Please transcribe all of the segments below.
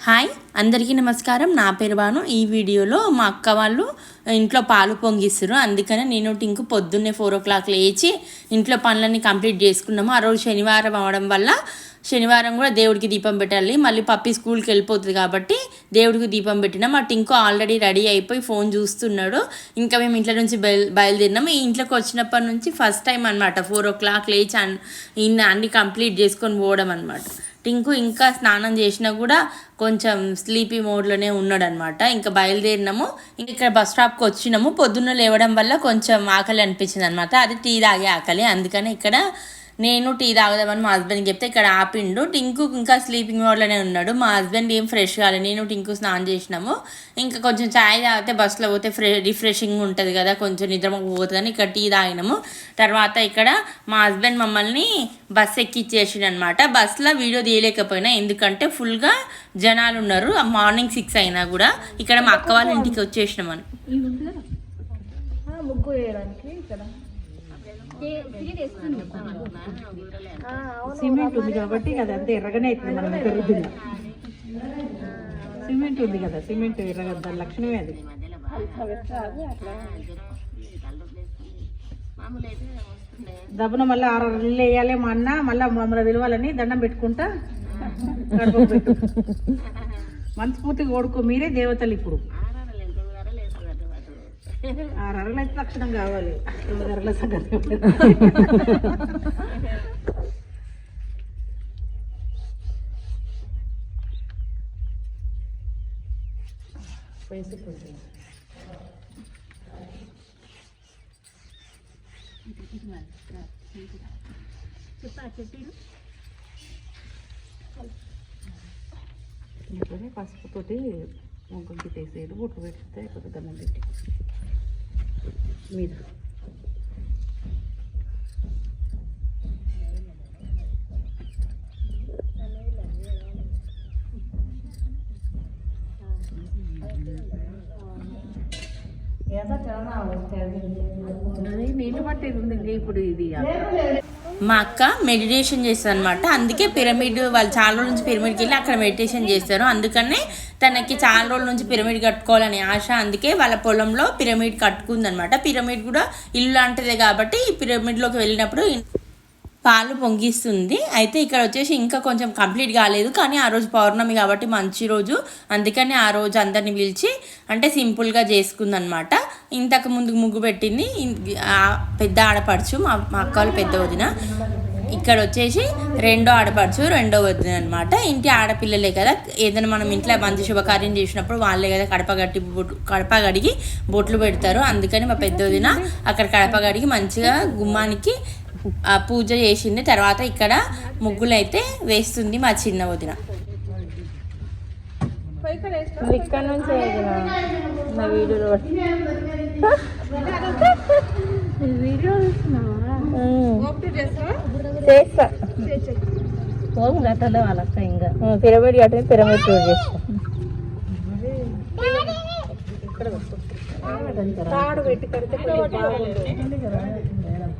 Hi అందరికీ నమస్కారం. నా పేరు బాను ఈ వీడియోలో మా అక్క వాళ్ళు ఇంట్లో పాలు పొంగిస్తారు అందుకనే నేను టింకు పొద్దున్నే ఫోర్ ఓ క్లాక్ లేచి ఇంట్లో పనులన్నీ కంప్లీట్ చేసుకున్నాము. ఆ రోజు శనివారం అవడం వల్ల శనివారం కూడా దేవుడికి దీపం పెట్టాలి. మళ్ళీ పప్పి స్కూల్కి వెళ్ళిపోతుంది కాబట్టి దేవుడికి దీపం పెట్టినాం. మా టింకు ఆల్రెడీ రెడీ అయిపోయి ఫోన్ చూస్తున్నాడు. ఇంకా మేము ఇంట్లో నుంచి బయలు బయలుదేరినాము. ఈ ఇంట్లోకి వచ్చినప్పటి నుంచి ఫస్ట్ టైం అనమాట ఫోర్ ఓ క్లాక్ లేచి అన్- ఇన్ని అన్ని కంప్లీట్ చేసుకొని పోవడం అనమాట టింకు ఇంకా స్నానం చేసినా కూడా కొంచెం స్లీపీ మోడ్లోనే ఉన్నాడు అనమాట ఇంకా బయలుదేరినాము. ఇంకా ఇక్కడ బస్ స్టాప్కి వచ్చినాము. పొద్దున్న లేవడం వల్ల కొంచెం ఆకలి అనిపించింది అనమాట అది టీ తాగే ఆకలి. అందుకని ఇక్కడ నేను టీ తాగదామని మా హస్బెండ్కి చెప్తే ఇక్కడ ఆపిండు. టింకు ఇంకా స్లీపింగ్ మోడ్లోనే ఉన్నాడు. మా హస్బెండ్ ఏం ఫ్రెష్ కాలేదు నేను టింకు స్నానం చేసినాము. ఇంకా కొంచెం చాయ్ తాగితే బస్సులో పోతే ఫ్రె రిఫ్రెషింగ్ ఉంటుంది కదా. కొంచెం నిద్ర పోతుందని ఇక్కడ టీ తాగినాము. తర్వాత ఇక్కడ మా హస్బెండ్ మమ్మల్ని బస్ ఎక్కిచ్చేసిండు అనమాట బస్సులో వీడియో తీయలేకపోయినా. ఎందుకంటే ఫుల్గా జనాలు ఉన్నారు. మార్నింగ్ సిక్స్ అయినా కూడా. ఇక్కడ మా అక్క వాళ్ళ ఇంటికి వచ్చేసినామని. ముగ్గు వేయడానికి ఇక్కడ. సిమెంట్ ఉంది కాబట్టి అది అంతే ఎర్రగానే అవుతుంది మనం రుద్దిన సిమెంట్ ఉంది కదా సిమెంట్ ఎర్రగా దాని లక్షణమే అది. దబ్బున మళ్ళీ ఆరు ఇల్లు వేయాలి మా అన్న మళ్ళీ మమ్మల్ని విలువాలని దండం పెట్టుకుంటా మనస్ఫూర్తిగా ఓడుకో మీరే దేవతలు ఇప్పుడు. ఆరు అయితే లక్షణం కావాలి. ఎనిమిది అరల సంగతి. ఇట్లనే పసుపుతోటి ముగ్గులు పెట్టేసేది బొట్టు పెడితే కొద్దిగా పెట్టి మీద. నీళ్ళు పట్టేది ఉంది ఇప్పుడు ఇది మా అక్క మెడిటేషన్ చేస్తుంది అనమాట అందుకే పిరమిడ్ వాళ్ళు చాలా రోజుల నుంచి పిరమిడ్కి వెళ్ళి అక్కడ మెడిటేషన్ చేస్తారు. అందుకనే తనకి చాలా రోజుల నుంచి పిరమిడ్ కట్టుకోవాలనే ఆశ. అందుకే వాళ్ళ పొలంలో పిరమిడ్ కట్టుకుందనమాట పిరమిడ్ కూడా ఇల్లు లాంటిదే కాబట్టి ఈ పిరమిడ్లోకి వెళ్ళినప్పుడు పాలు పొంగిస్తుంది. అయితే ఇక్కడ వచ్చేసి ఇంకా కొంచెం కంప్లీట్ కాలేదు. కానీ ఆ రోజు పౌర్ణమి కాబట్టి మంచి రోజు. అందుకని ఆ రోజు అందరిని పిలిచి అంటే సింపుల్గా చేసుకుందనమాట ఇంతకు ముందు ముగ్గు పెట్టింది. పెద్ద ఆడపడుచు మా మా అక్క వాళ్ళు పెద్ద వదిన. ఇక్కడ వచ్చేసి రెండో ఆడపడుచు రెండో వదిన అనమాట ఇంటి ఆడపిల్లలే కదా. ఏదైనా మనం ఇంట్లో మంచి శుభకార్యం చేసినప్పుడు వాళ్ళే కదా కడప గట్టి బొట్టు కడప గడిగి బొట్లు పెడతారు. అందుకని మా పెద్ద వదిన అక్కడ కడప గడిగి మంచిగా గుమ్మానికి పూజ చేసింది తర్వాత ఇక్కడ ముగ్గులు అయితే వేస్తుంది మా చిన్న వదిన. ఇక్కడ నుంచి నా వీడియోలో వీడియో చేస్తా. పోం గట్టలే వాళ్ళక్క ఇంకా. పిరమిడ్ కట్టిన పిరమిడ్ టూర్ చేస్తా. తాడు పెట్టి కడితే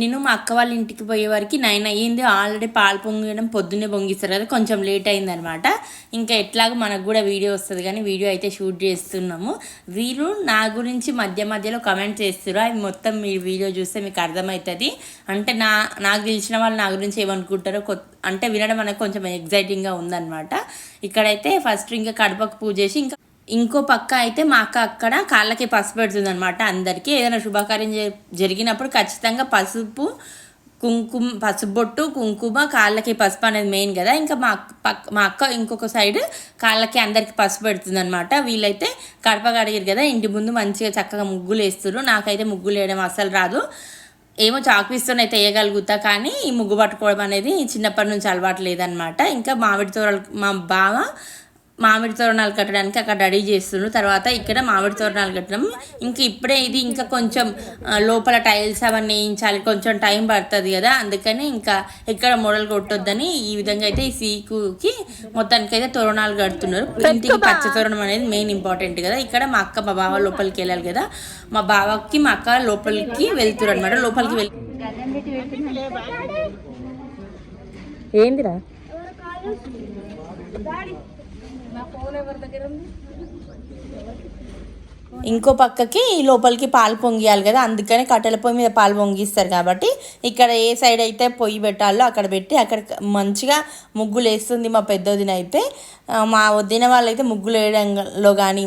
నేను మా అక్క వాళ్ళ ఇంటికి పోయే వరకు నైన్ అయ్యింది. ఆల్రెడీ పాలు పొంగడం పొద్దున్నే పొంగిస్తారు కదా కొంచెం లేట్ అయిందనమాట. ఇంకా ఎట్లాగో మనకు కూడా వీడియో వస్తుంది కానీ వీడియో అయితే షూట్ చేస్తున్నాము. వీరు నా గురించి మధ్య మధ్యలో కమెంట్ చేస్తారు అవి మొత్తం మీ వీడియో చూస్తే మీకు అర్థమవుతుంది. అంటే నా నాకు తెలిసిన వాళ్ళు నా గురించి ఏమనుకుంటారో కొత్త అంటే వినడం అనేది కొంచెం ఎగ్జైటింగ్గా ఉందన్నమాట ఇక్కడైతే ఫస్ట్ ఇంకా కడపకు పూజ చేసి ఇంకా ఇంకో పక్క అయితే మా అక్క అక్కడ కాళ్ళకి పసుపు పెడుతుంది అనమాట అందరికీ. ఏదైనా శుభకార్యం జ- జరిగినప్పుడు ఖచ్చితంగా పసుపు కుంకుమ పసుపు బొట్టు కుంకుమ కాళ్ళకి పసుపు అనేది మెయిన్ కదా. ఇంకా మా అక్క పక్క మా అక్క ఇంకొక సైడ్ కాళ్ళకి అందరికి పసుపు పెడుతుంది అనమాట వీళ్ళైతే కడప కడిగారు కదా ఇంటి ముందు మంచిగా చక్కగా ముగ్గులు వేస్తారు నాకైతే ముగ్గులు వేయడం అసలు రాదు. ఏమో చాకుపిస్తూనే అయితే వేయగలుగుతా కానీ ఈ ముగ్గు పట్టుకోవడం అనేది చిన్నప్పటి నుంచి అలవాటు లేదనమాట ఇంకా మామిడి తోరలు మా బావ మామిడి తోరణాలు కట్టడానికి అక్కడ రెడీ చేస్తుండ్రు. తర్వాత ఇక్కడ మామిడి తోరణాలు కట్టడం. ఇంకా ఇప్పుడే ఇది ఇంకా కొంచెం లోపల టైల్స్ అవన్నీ వేయించాలి. కొంచెం టైం పడుతుంది కదా. అందుకని ఇంకా ఎక్కడ మొడలు కొట్టొద్దని ఈ విధంగా అయితే ఈ సీకుకి మొత్తానికి అయితే తోరణాలు కడుతున్నారు. ఇంటికి పచ్చ తోరణం అనేది మెయిన్ ఇంపార్టెంట్ కదా. ఇక్కడ మా అక్క మా బావ లోపలికి వెళ్ళాలి కదా. మా బావకి మా అక్క లోపలికి వెళ్తున్నారు అనమాట లోపలికి వెళ్ళి ఏందిరా? ఇంకో పక్కకి లోపలికి పాలు పొంగియాలి కదా అందుకని కట్టెల పొయ్యి మీద పాలు పొంగిస్తారు కాబట్టి ఇక్కడ ఏ సైడ్ అయితే పొయ్యి పెట్టాలో అక్కడ పెట్టి అక్కడ మంచిగా ముగ్గులు వేస్తుంది మా పెద్దోదిన అయితే. మా వదిన వాళ్ళైతే ముగ్గులు వేయడంలో కానీ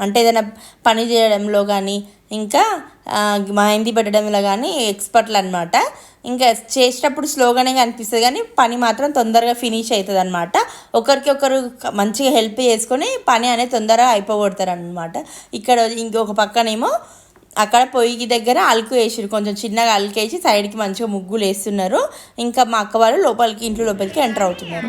అంటే ఏదైనా పని చేయడంలో కానీ ఇంకా మెహందీ పెట్టడంలో కానీ ఎక్స్పర్ట్లు అనమాట ఇంకా చేసేటప్పుడు స్లోగానే కనిపిస్తుంది కానీ పని మాత్రం తొందరగా ఫినిష్ అవుతుంది అనమాట ఒకరికి ఒకరు మంచిగా హెల్ప్ చేసుకొని పని అనేది తొందరగా అయిపోగొడతారు అనమాట ఇక్కడ ఇంకొక పక్కనేమో అక్కడ పొయ్యి దగ్గర అలుకు వేసిరు కొంచెం చిన్నగా అలుకు వేసి సైడ్కి మంచిగా ముగ్గులు వేస్తున్నారు. ఇంకా మా అక్క వాళ్ళు లోపలికి ఇంట్లో లోపలికి ఎంటర్ అవుతున్నారు.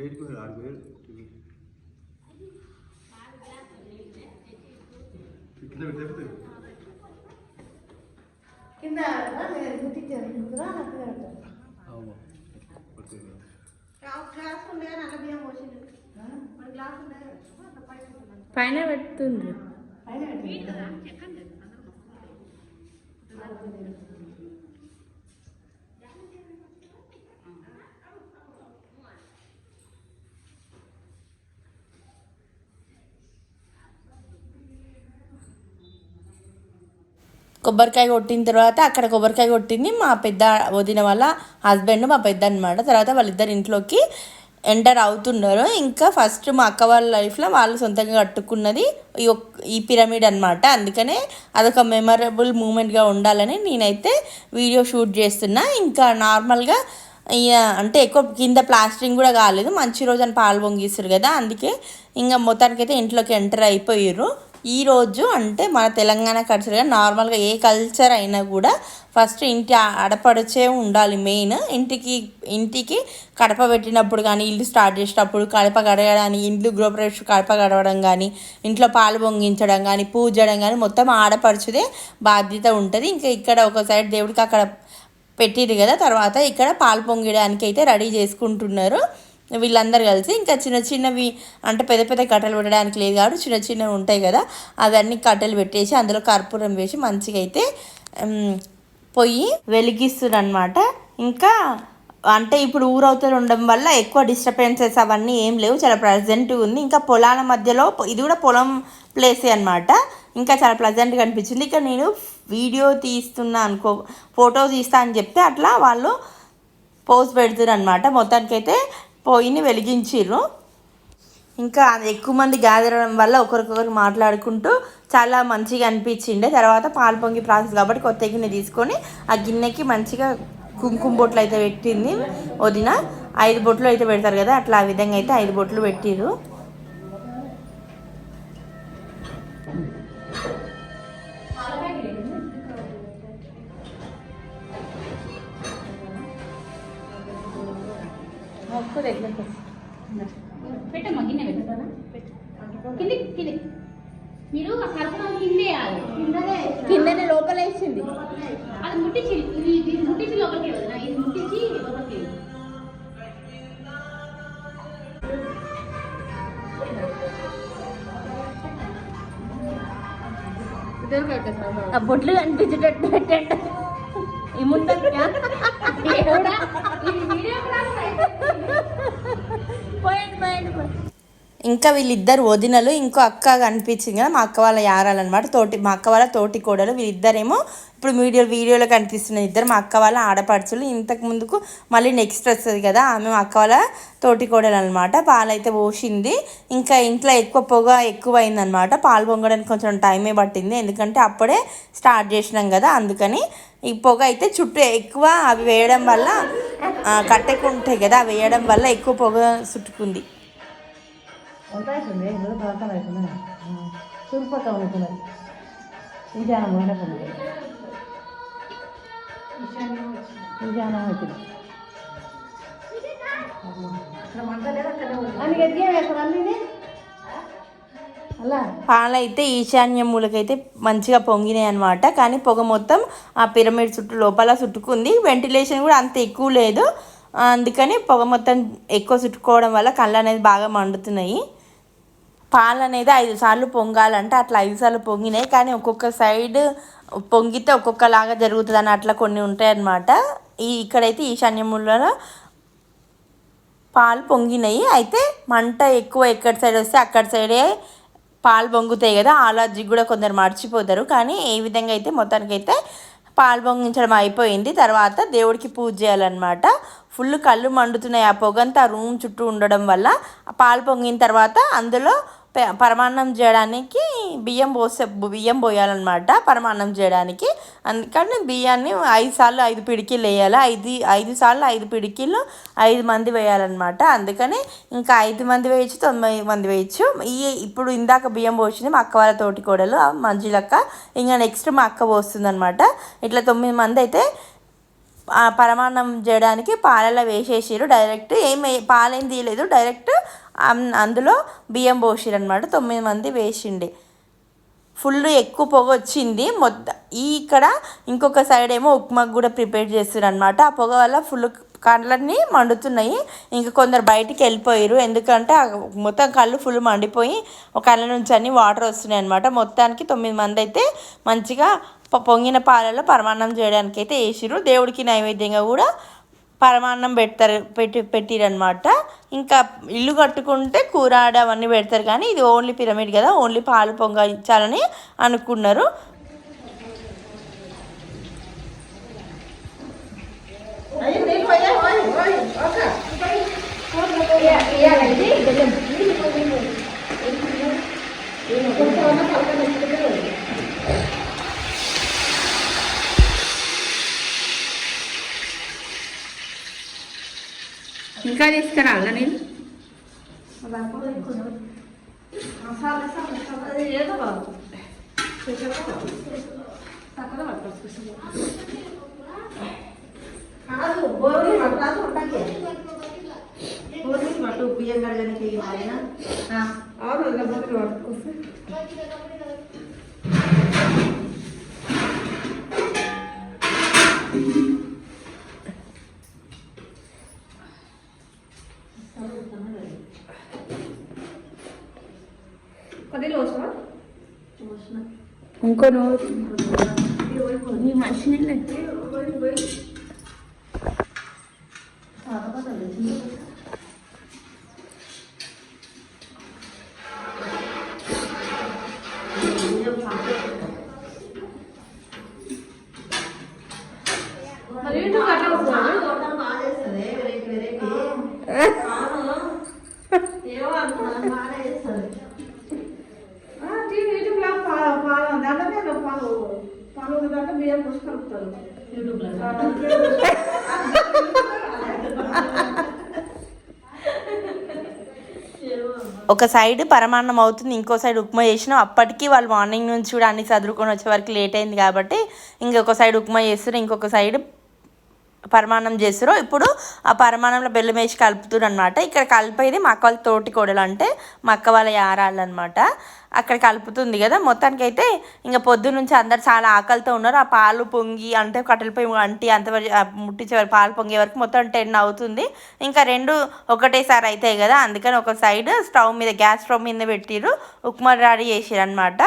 కొట్టు నువ్వు కొట్టు నువ్వు కొట్టు పట్టు ఇంకో ఫస్ట్ అగ్గిపెట్టిందా ఊరుకొచ్చు కుక్కపోతే నేను ఏంటి పెట్టలేదా మరి ఏం చేసింది అప్పటి నుంచి బయటకు ఆడిపోయి కింద పెడితే కింద గుర్తించారు అవును ఓకే గ్లాస్ ఉండే కానీ అట్లా బియ్యం పోసింది గ్లాస్ ఉండే పైన పెడుతుంది పైన కొబ్బరికాయ కొట్టిన తర్వాత అక్కడ కొబ్బరికాయ కొట్టింది. మా పెద్ద వదిన వాళ్ళ హస్బెండ్ మా పెద్ద అనమాట తర్వాత వాళ్ళిద్దరు ఇంట్లోకి ఎంటర్ అవుతున్నారు. ఇంకా ఫస్ట్ మా అక్క వాళ్ళ లైఫ్లో వాళ్ళు సొంతంగా కట్టుకున్నది ఈ ఈ పిరమిడ్ అనమాట అందుకనే అదొక మెమరబుల్ మూమెంట్గా ఉండాలని నేనైతే వీడియో షూట్ చేస్తున్నా. ఇంకా నార్మల్గా ఇక అంటే ఎక్కువ కింద ప్లాస్టరింగ్ కూడా కాలేదు. మంచి రోజు అని పాలు పొంగిస్తారు కదా. అందుకే ఇంకా మొత్తానికైతే ఇంట్లోకి ఎంటర్ అయిపోయారు. ఈరోజు అంటే మన తెలంగాణ కల్చర్గా నార్మల్గా ఏ కల్చర్ అయినా కూడా ఫస్ట్ ఇంటి ఆ- ఆడపడుచే ఉండాలి మెయిన్ ఇంటికి ఇంటికి కడప పెట్టినప్పుడు కానీ ఇల్లు స్టార్ట్ చేసేటప్పుడు కడప కడగడానికి ఇంట్లో గృహప్రవేశం కడప గడవడం కానీ ఇంట్లో పాలు పొంగించడం కానీ పూజడం కానీ మొత్తం ఆడపడుచుదే బాధ్యత ఉంటుంది. ఇంకా ఇక్కడ ఒక సైడ్ దేవుడికి అక్కడ పెట్టింది కదా తర్వాత ఇక్కడ పాలు పొంగడానికి అయితే రెడీ చేసుకుంటున్నారు. వీళ్ళందరూ కలిసి ఇంకా చిన్న చిన్నవి అంటే పెద్ద పెద్ద కట్టెలు పెట్టడానికి లేదు కాబట్టి చిన్న చిన్నవి ఉంటాయి కదా అవన్నీ కట్టెలు పెట్టేసి అందులో కర్పూరం వేసి మంచిగా అయితే పొయ్యి వెలిగిస్తున్నారు ఇంకా అంటే ఇప్పుడు ఊరవతలు ఉండడం వల్ల ఎక్కువ డిస్టర్బెన్సెస్ అవన్నీ ఏం లేవు చాలా ప్రజెంట్ ఉంది. ఇంకా పొలాల మధ్యలో ఇది కూడా పొలం ప్లేసే అనమాట ఇంకా చాలా ప్లజెంట్గా అనిపించింది ఇక నేను వీడియో తీస్తున్నా అనుకో ఫోటో తీస్తా అని చెప్తే అట్లా వాళ్ళు పోజ్ పెడుతున్నారు అనమాట మొత్తానికైతే పొయ్యిని వెలిగించారు ఇంకా అది ఎక్కువ మంది గ్యాదర్ వల్ల ఒకరికొకరు మాట్లాడుకుంటూ చాలా మంచిగా అనిపించిండే. తర్వాత పాలు పొంగి ప్రాసెస్ కాబట్టి కొత్త గిన్నె తీసుకొని ఆ గిన్నెకి మంచిగా కుంకుమ బొట్లు అయితే పెట్టింది వదిన. ఐదు బొట్లు అయితే పెడతారు కదా అట్లా ఆ విధంగా అయితే ఐదు బొట్లు పెట్టిరు ఇంకా వీళ్ళిద్దరు వదినలు ఇంకో అక్క కనిపించింది కదా మా అక్క వాళ్ళ యారాలన్నమాట. తోటి మా అక్క వాళ్ళ తోటి కోడలు వీళ్ళిద్దరేమో ఇప్పుడు వీడియో వీడియోలో కనిపిస్తున్న ఇద్దరు మా అక్క వాళ్ళ ఆడపడుచులు. ఇంతకు ముందుకు మళ్ళీ నెక్స్ట్ వస్తుంది కదా ఆమె మా అక్క వాళ్ళ తోటి కోడలు అనమాట పాలైతే పోసింది ఇంకా ఇంట్లో ఎక్కువ పొగ ఎక్కువైందనమాట పాలు పొంగడానికి కొంచెం టైమే పట్టింది. ఎందుకంటే అప్పుడే స్టార్ట్ చేసినాం కదా అందుకని ఈ పొగ అయితే చుట్టూ ఎక్కువ అవి వేయడం వల్ల కట్టెకుంటాయి కదా అవి వేయడం వల్ల ఎక్కువ పొగ చుట్టుకుంది. ఉంటాయితుంది ఇందులో పడతాను అవుతుంది చురుపక్క అవుతున్నది నిజానం ఉండకుండా నిజానం అవుతుంది అని గట్టిగా ఈశాన్య మూలకైతే మంచిగా పొంగినాయి అనమాట కానీ పొగ మొత్తం ఆ పిరమిడ్ చుట్టూ లోపల చుట్టుకుంది. వెంటిలేషన్ కూడా అంత ఎక్కువ లేదు. అందుకని పొగ మొత్తం ఎక్కువ చుట్టుకోవడం వల్ల కళ్ళు అనేది బాగా మండుతున్నాయి. పాలు అనేది ఐదు సార్లు పొంగాలంటే అట్లా ఐదు సార్లు పొంగినాయి. కానీ ఒక్కొక్క సైడ్ పొంగితే ఒక్కొక్కలాగా జరుగుతుంది అని అట్లా కొన్ని ఉంటాయి అన్నమాట ఈ ఇక్కడైతే ఈశాన్యములలో పాలు పొంగినాయి. అయితే మంట ఎక్కువ ఎక్కడి సైడ్ వస్తే అక్కడ సైడే పాలు పొంగుతాయి కదా అలర్జీ కూడా కొందరు మర్చిపోతారు. కానీ ఏ విధంగా అయితే మొత్తానికైతే పాలు పొంగించడం అయిపోయింది. తర్వాత దేవుడికి పూజ చేయాలన్నమాట. ఫుల్ కళ్ళు మండుతున్నాయి ఆ పొగంతా ఆ రూమ్ చుట్టూ ఉండడం వల్ల. పాలు పొంగిన తర్వాత అందులో పరమాన్నం చేయడానికి బియ్యం పోసే బియ్యం పోయాలన్నమాట పరమాన్నం చేయడానికి. అందుకని బియ్యాన్ని ఐదు సార్లు ఐదు పిడికిలు వేయాలి. ఐదు ఐదు సార్లు ఐదు పిడికిలు ఐదు మంది వేయాలన్నమాట. అందుకని ఇంకా ఐదు మంది వేయచ్చు తొమ్మిది మంది వేయచ్చు. ఈ ఇప్పుడు ఇందాక బియ్యం పోసింది మా అక్క వాళ్ళ తోటి కోడలు మంజులక్క. ఇంకా నెక్స్ట్ మా అక్క పోస్తుంది ఇట్లా తొమ్మిది మంది అయితే పరమాన్నం చేయడానికి పాలలో వేసేసారు డైరెక్ట్ ఏం పాలేం తీయలేదు. డైరెక్ట్ అందులో బియ్యం పోసిరు అనమాట తొమ్మిది మంది వేసిండే. ఫుల్ ఎక్కువ పొగ వచ్చింది. మొత్తం ఈ ఇక్కడ ఇంకొక సైడ్ ఏమో ఉప్మాకు కూడా ప్రిపేర్ చేస్తారు అనమాట ఆ పొగ వల్ల ఫుల్ కళ్ళన్నీ మండుతున్నాయి. ఇంకా కొందరు బయటికి వెళ్ళిపోయారు ఎందుకంటే మొత్తం కళ్ళు ఫుల్ మండిపోయి ఒక కళ్ళ నుంచి అన్ని వాటర్ వస్తున్నాయి అనమాట మొత్తానికి తొమ్మిది మంది అయితే మంచిగా పొంగిన పాలలో పరమాన్నం చేయడానికి అయితే వేసిరు దేవుడికి నైవేద్యంగా కూడా పరమాన్నం పెడతారు పెట్టి పెట్టిరనమాట ఇంకా ఇల్లు కట్టుకుంటే కూరాడ అవన్నీ పెడతారు కానీ ఇది ఓన్లీ పిరమిడ్ కదా ఓన్లీ పాలు పొంగ ఇచ్చాలని అనుకున్నారు ఇంకా తీసుకురావాలా నేను కాదు గోరుని ఇంకో నోరు నీ మనిషి ఏమో ఒక సైడ్ పరమాన్నం అవుతుంది ఇంకో సైడ్ ఉప్మా చేసినాం. అప్పటికి వాళ్ళు మార్నింగ్ నుంచి కూడా అన్ని చదువుకొని వచ్చే వరకు లేట్ అయింది కాబట్టి ఇంకొక సైడ్ ఉప్మా చేస్తారు ఇంకొక సైడ్ పరమాన్నం చేస్తారు ఇప్పుడు ఆ పరమాన్నంలో బెల్లం వేసి కలుపుతారు అనమాట ఇక్కడ కలిపేది మా అక్క వాళ్ళ తోటి కోడలు అంటే మా అక్క వాళ్ళ యారాళ్ళు అనమాట అక్కడ కలుపుతుంది కదా. మొత్తానికి అయితే ఇంకా పొద్దు నుంచి అందరు చాలా ఆకలితో ఉన్నారు. ఆ పాలు పొంగి అంటే కట్టెల పొయ్యి అంటి అంతవరకు ముట్టించే వరకు పాలు పొంగే వరకు మొత్తం టెన్ అవుతుంది. ఇంకా రెండు ఒకటేసారి అవుతాయి కదా. అందుకని ఒక సైడ్ స్టవ్ మీద గ్యాస్ స్టవ్ మీద పెట్టిర్రు. ఉప్మా రెడీ చేసిర్రు అనమాట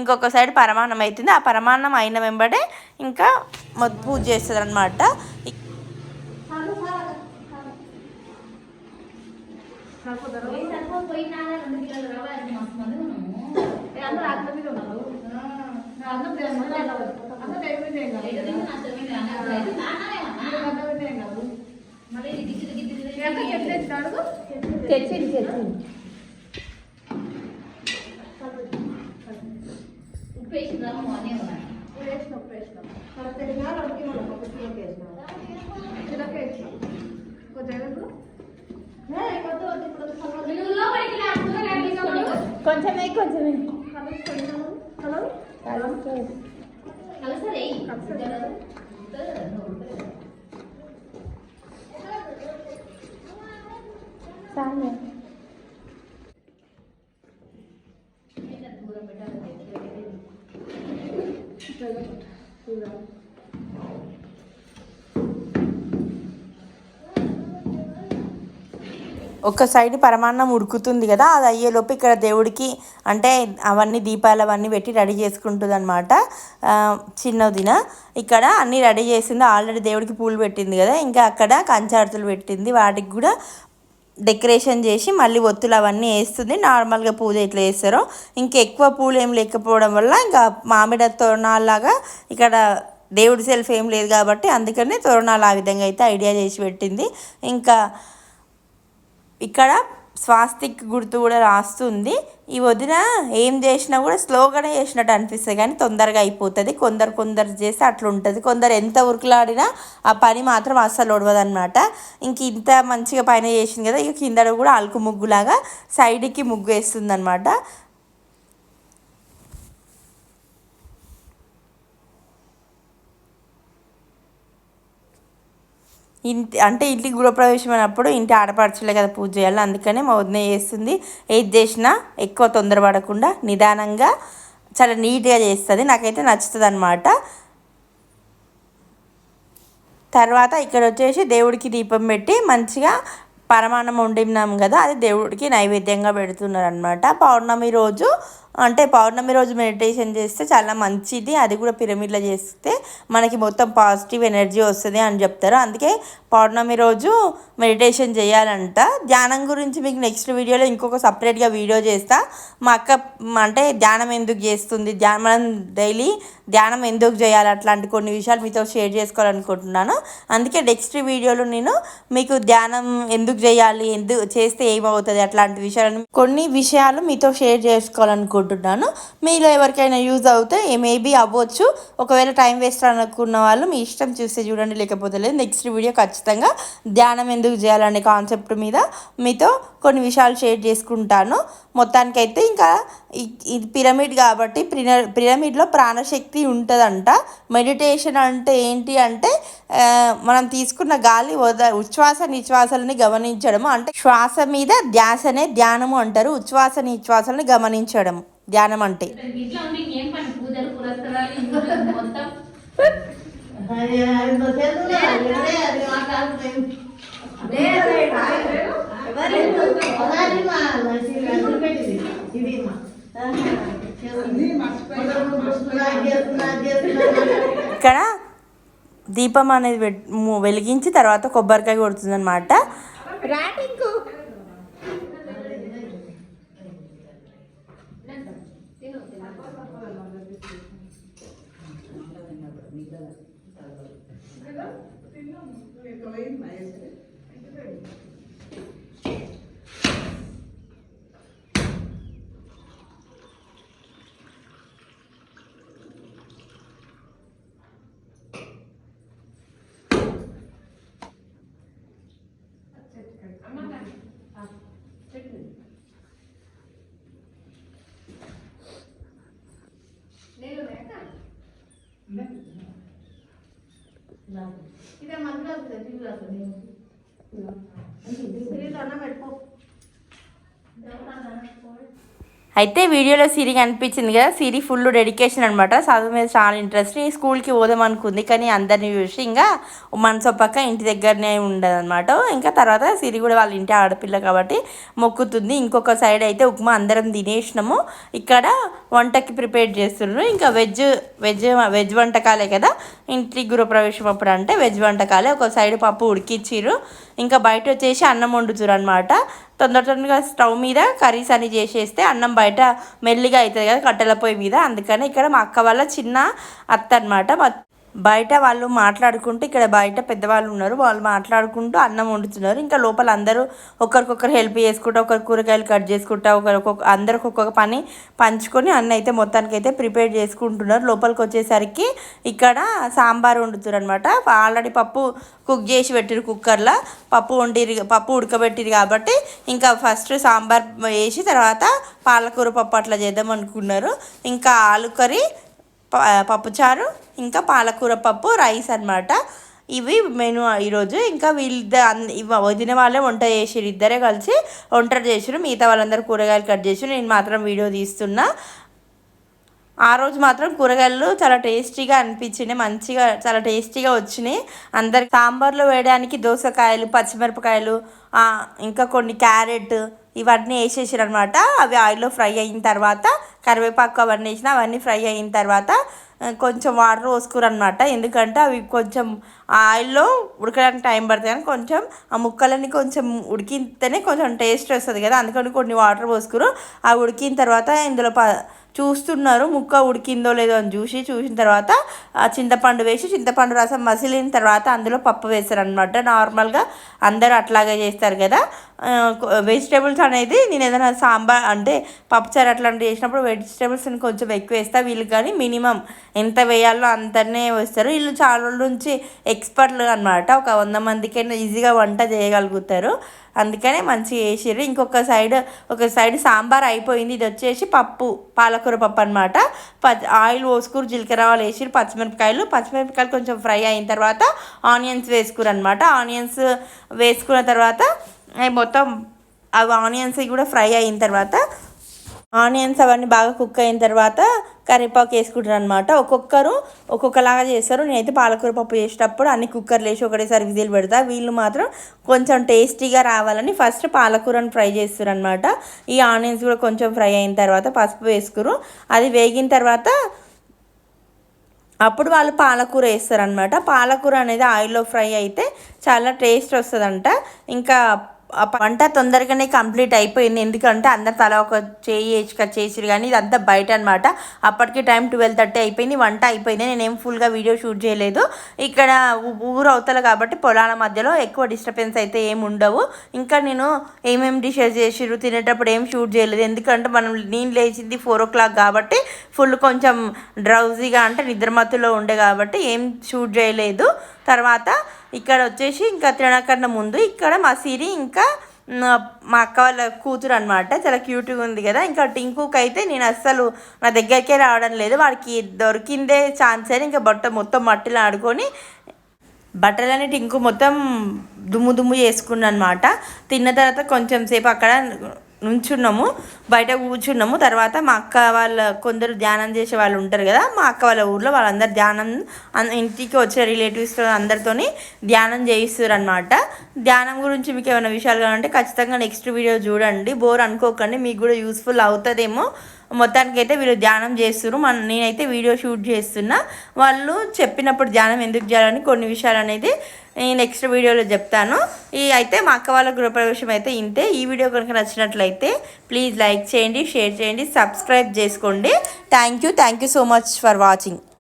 ఇంకొక సైడ్ పరమాన్నం అవుతుంది ఆ పరమాన్నం అయిన వెంబడే ఇంకా పూజ చేస్తుంది అనమాట తెచ్చింది తెచ్చింది. కొంచెమే కొంచెమే. Tanya. ఒక సైడ్ పరమాన్నం ఉడుకుతుంది కదా అది అయ్యేలోపు ఇక్కడ దేవుడికి అంటే అవన్నీ దీపాలు అవన్నీ పెట్టి రెడీ చేసుకుంటుంది అనమాట చిన్నదిన. ఇక్కడ అన్నీ రెడీ చేసింది ఆల్రెడీ దేవుడికి పూలు పెట్టింది కదా ఇంకా అక్కడ కంచార్తులు పెట్టింది. వాటికి కూడా డెకరేషన్ చేసి మళ్ళీ ఒత్తులు అవన్నీ వేస్తుంది. నార్మల్గా పూజ ఎట్లా చేస్తారో. ఇంకా ఎక్కువ పూలు ఏం లేకపోవడం వల్ల ఇంకా మామిడి తోరణాలాగా ఇక్కడ దేవుడి సెల్ఫ్ ఏం లేదు కాబట్టి అందుకనే తోరణాలు ఆ విధంగా అయితే ఐడియా చేసి పెట్టింది. ఇంకా ఇక్కడ స్వాస్తిక్ గుర్తు కూడా రాస్తుంది. ఈ వదిన ఏం చేసినా కూడా స్లోగానే చేసినట్టు అనిపిస్తుంది కానీ తొందరగా అయిపోతుంది. కొందరు కొందరు చేస్తే అట్లా ఉంటుంది. కొందరు ఎంత ఉరుకులాడినా ఆ పని మాత్రం అస్సలు ఒడవదు అనమాట ఇంక ఇంత మంచిగా పైన చేసింది కదా ఇక కింద కూడా అలుకు ముగ్గులాగా సైడ్కి ముగ్గు వేస్తుంది అనమాట ఇంటి అంటే ఇంటికి గృహప్రవేశం అయినప్పుడు ఇంటి ఆడపడుచులే కదా పూజ చేయాలి. అందుకనే మా వదిన చేస్తుంది. ఏది చేసినా ఎక్కువ తొందరపడకుండా నిదానంగా చాలా నీట్గా చేస్తుంది. నాకైతే నచ్చుతుంది అనమాట తర్వాత ఇక్కడ వచ్చేసి దేవుడికి దీపం పెట్టి మంచిగా పరమాన్నం వండినాం కదా అది దేవుడికి నైవేద్యంగా పెడుతున్నారు అనమాట పౌర్ణమి రోజు అంటే పౌర్ణమి రోజు మెడిటేషన్ చేస్తే చాలా మంచిది. అది కూడా పిరమిడ్లో చేస్తే మనకి మొత్తం పాజిటివ్ ఎనర్జీ వస్తుంది అని చెప్తారు. అందుకే పౌర్ణమి రోజు మెడిటేషన్ చేయాలంట. ధ్యానం గురించి మీకు నెక్స్ట్ వీడియోలో ఇంకొక సపరేట్గా వీడియో చేస్తా. మా అక్క అంటే ధ్యానం ఎందుకు చేస్తుంది? ధ్యానం మనం డైలీ ధ్యానం ఎందుకు చేయాలి? అట్లాంటి కొన్ని విషయాలు మీతో షేర్ చేసుకోవాలనుకుంటున్నాను. అందుకే నెక్స్ట్ వీడియోలో నేను మీకు ధ్యానం ఎందుకు చేయాలి? ఎందుకు చేస్తే ఏమవుతుంది? అట్లాంటి విషయాలను కొన్ని విషయాలు మీతో షేర్ చేసుకోవాలనుకుంటున్నాను. మీలో ఎవరికైనా యూజ్ అవుతే మేబీ అవ్వచ్చు. ఒకవేళ టైం వేస్ట్ అనుకున్న వాళ్ళు మీ ఇష్టం చూస్తే చూడండి. లేకపోతే లేదు నెక్స్ట్ వీడియో ఖచ్చితంగా ధ్యానం ఎందుకు చేయాలనే కాన్సెప్ట్ మీద మీతో కొన్ని విషయాలు షేర్ చేసుకుంటాను. మొత్తానికైతే ఇంకా ఇది పిరమిడ్ కాబట్టి పిర పిరమిడ్లో ప్రాణశక్తి ఉంటుందంట. మెడిటేషన్ అంటే ఏంటి అంటే మనం తీసుకున్న గాలి వద ఉచ్ఛ్వాస నిశ్వాసాలని గమనించడము. అంటే శ్వాస మీద ధ్యాసనే ధ్యానము అంటారు. ఉచ్ఛ్వాస నిశ్వాసాలని గమనించడం. ధ్యానం అంటే. ఇక్కడ దీపం అనేది పెట్- వెలిగించి తర్వాత కొబ్బరికాయ కొడుతుంది అనమాట కాదు టీవీ అన్నం పెట్టుకో అయితే వీడియోలో సిరి కనిపించింది కదా సిరి ఫుల్ డెడికేషన్ అనమాట చదువు మీద చాలా ఇంట్రెస్ట్ ఈ స్కూల్కి పోదాం అనుకుంది కానీ అందరినీ చూసి ఇంకా మనసు పక్క ఇంటి దగ్గరనే ఉండదన్నమాట. ఇంకా తర్వాత సిరి కూడా వాళ్ళ ఇంటి ఆడపిల్ల కాబట్టి మొక్కుతుంది. ఇంకొక సైడ్ అయితే ఉప్మా అందరం తినేసినాము. ఇక్కడ వంటకి ప్రిపేర్ చేస్తున్నారు ఇంకా వెజ్ వెజ్ వెజ్ వంటకాలే కదా. ఇంటి గృహప్రవేశం అప్పుడు అంటే వెజ్ వంటకాలే. ఒక సైడ్ పప్పు ఉడికిచ్చిర్రు. ఇంకా బయట వచ్చేసి అన్నం వండుతురు అనమాట తొందర తొందరగా స్టవ్ మీద కర్రీస్ అని చేసేస్తే అన్నం బయట మెల్లిగా అవుతుంది కదా కట్టెల పొయ్యి మీద. అందుకని ఇక్కడ మా అక్క వాళ్ళ చిన్న అత్త అనమాట బయట వాళ్ళు మాట్లాడుకుంటూ ఇక్కడ బయట పెద్దవాళ్ళు ఉన్నారు వాళ్ళు మాట్లాడుకుంటూ అన్నం వండుతున్నారు. ఇంకా లోపల అందరూ ఒకరికొకరు హెల్ప్ చేసుకుంటా ఒకరు కూరగాయలు కట్ చేసుకుంటా ఒకరికొక అందరికి ఒక్కొక్క పని పంచుకొని అన్న అయితే మొత్తానికి అయితే ప్రిపేర్ చేసుకుంటున్నారు. లోపలికి వచ్చేసరికి ఇక్కడ సాంబార్ వండుతారు అనమాట ఆల్రెడీ పప్పు కుక్ చేసి పెట్టిరు కుక్కర్లో. పప్పు వండిరు పప్పు ఉడకబెట్టిరు కాబట్టి ఇంకా ఫస్ట్ సాంబార్ వేసి తర్వాత పాలకూర పప్పు అట్లా చేద్దాం అనుకున్నారు. ఇంకా ఆలు కర్రీ పప్పుచారు ఇంకా పాలకూర పప్పు రైస్ అన్నమాట. ఇవి మెను ఈరోజు ఇంకా వీళ్ళ వదిన వాళ్ళే వంట చేసిరు ఇద్దరే కలిసి వంట చేసిరు మిగతా వాళ్ళందరూ కూరగాయలు కట్ చేసి నేను మాత్రం వీడియో తీస్తున్నా. ఆ రోజు మాత్రం కూరగాయలు చాలా టేస్టీగా అనిపించినాయి మంచిగా చాలా టేస్టీగా వచ్చినాయి. అందరి సాంబార్లో వేయడానికి దోసకాయలు పచ్చిమిరపకాయలు ఇంకా కొన్ని క్యారెట్ ఇవన్నీ వేసేసారు అనమాట అవి ఆయిల్లో ఫ్రై అయిన తర్వాత కరివేపాకు అవన్నీ వేసిన అవన్నీ ఫ్రై అయిన తర్వాత కొంచెం వాటర్ పోసుకోరు అనమాట ఎందుకంటే అవి కొంచెం ఆయిల్లో ఉడకడానికి టైం పడుతుంది కానీ కొంచెం ఆ ముక్కలన్నీ కొంచెం ఉడికితేనే కొంచెం టేస్ట్ వస్తుంది కదా. అందుకని కొన్ని వాటర్ పోసుకురు. ఆ ఉడికిన తర్వాత ఇందులో ప చూస్తున్నారు ముక్క ఉడికిందో లేదో అని చూసి చూసిన తర్వాత ఆ చింతపండు వేసి చింతపండు రసం మసిలిన తర్వాత అందులో పప్పు వేస్తారు అనమాట నార్మల్గా అందరూ అట్లాగే చేస్తారు కదా. వెజిటేబుల్స్ అనేది నేను ఏదైనా సాంబార్ అంటే పప్పుచారు అట్లాంటివి చేసినప్పుడు వెజిటేబుల్స్ కొంచెం ఎక్కువ వేస్తా. వీళ్ళు కానీ మినిమం ఎంత వేయాలో అంతనే వేస్తారు. వీళ్ళు చాలా రోజుల నుంచి ఎక్స్పర్ట్లు అనమాట ఒక వంద మందికైనా ఈజీగా వంట చేయగలుగుతారు. అందుకనే మంచిగా వేసిర్రు ఇంకొక సైడ్ ఒక సైడ్ సాంబార్ అయిపోయింది. ఇది వచ్చేసి పప్పు పాలకూర పప్పు అనమాట పచ్చి ఆయిల్ పోసుకురు జీలకర్ర ఆవాలు వేసిరు పచ్చిమిరపకాయలు. పచ్చిమిరపకాయలు కొంచెం ఫ్రై అయిన తర్వాత ఆనియన్స్ వేసుకురు అనమాట ఆనియన్స్ వేసుకున్న తర్వాత అవి మొత్తం అవి ఆనియన్స్ కూడా ఫ్రై అయిన తర్వాత ఆనియన్స్ అవన్నీ బాగా కుక్ అయిన తర్వాత కరివేపాకు వేసుకుంటారు అనమాట ఒక్కొక్కరు ఒక్కొక్కలాగా చేస్తారు. నేనైతే పాలకూర పప్పు చేసేటప్పుడు అన్ని కుక్కర్లు వేసి ఒకటేసారి విజిల్ పెడతా. వీళ్ళు మాత్రం కొంచెం టేస్టీగా రావాలని ఫస్ట్ పాలకూరను ఫ్రై చేస్తారు అనమాట ఈ ఆనియన్స్ కూడా కొంచెం ఫ్రై అయిన తర్వాత పసుపు వేసుకురు. అది వేగిన తర్వాత అప్పుడు వాళ్ళు పాలకూర వేస్తారనమాట పాలకూర అనేది ఆయిల్లో ఫ్రై అయితే చాలా టేస్ట్ వస్తుందంట. ఇంకా వంట తొందరగానే కంప్లీట్ అయిపోయింది. ఎందుకంటే అందరు తల ఒక చేయి ఏచిక చేసిరు కానీ ఇదంతా బయట అనమాట అప్పటికి టైం ట్వెల్వ్ థర్టీ అయిపోయింది. వంట అయిపోయింది. నేనేం ఫుల్గా వీడియో షూట్ చేయలేదు. ఇక్కడ ఊరు అవతల కాబట్టి పొలాల మధ్యలో ఎక్కువ డిస్టర్బెన్స్ అయితే ఏమి ఉండవు. ఇంకా నేను ఏమేమి డిషెస్ చేసిరు తినేటప్పుడు ఏం షూట్ చేయలేదు. ఎందుకంటే మనం నేను లేచింది ఫోర్ ఓ క్లాక్ కాబట్టి ఫుల్ కొంచెం డ్రౌజీగా అంటే నిద్రమత్తులో ఉండే కాబట్టి ఏం షూట్ చేయలేదు. తర్వాత ఇక్కడ వచ్చేసి ఇంకా తినకన్నా ముందు ఇక్కడ మా సిరి ఇంకా మా అక్క వాళ్ళ కూతురు అనమాట చాలా క్యూట్గా ఉంది కదా. ఇంకా టింకుకి అయితే నేను అస్సలు నా దగ్గరికే రావడం లేదు. వాడికి దొరికిందే ఛాన్స్ అని ఇంకా బట్ట మొత్తం మట్టిలో ఆడుకొని బట్టలని టింకు మొత్తం దుమ్ము దుమ్ము చేసుకున్నాను అనమాట తిన్న తర్వాత కొంచెం సేపు అక్కడ నుంచున్నాము బయట కూర్చున్నాము. తర్వాత మా అక్క వాళ్ళ కొందరు ధ్యానం చేసే వాళ్ళు ఉంటారు కదా మా అక్క వాళ్ళ ఊర్లో వాళ్ళందరు ధ్యానం ఇంటికి వచ్చే రిలేటివ్స్ అందరితోని ధ్యానం చేయిస్తారు అనమాట ధ్యానం గురించి మీకు ఏమైనా విషయాలు కావాలంటే ఖచ్చితంగా నెక్స్ట్ వీడియో చూడండి. బోర్ అనుకోకండి మీకు కూడా యూస్ఫుల్ అవుతుందేమో. మొత్తానికి అయితే వీళ్ళు ధ్యానం చేస్తున్నారు మన నేనైతే వీడియో షూట్ చేస్తున్నా. వాళ్ళు చెప్పినప్పుడు ధ్యానం ఎందుకు చేయాలని కొన్ని విషయాలు అనేది నెక్స్ట్ వీడియోలో చెప్తాను. ఈ అయితే మా అక్క వాళ్ళ గృహప్రవేశం అయితే ఇంతే. ఈ వీడియో కనుక నచ్చినట్లయితే ప్లీజ్ లైక్ చేయండి షేర్ చేయండి సబ్స్క్రైబ్ చేసుకోండి. Thank you thank you so much for watching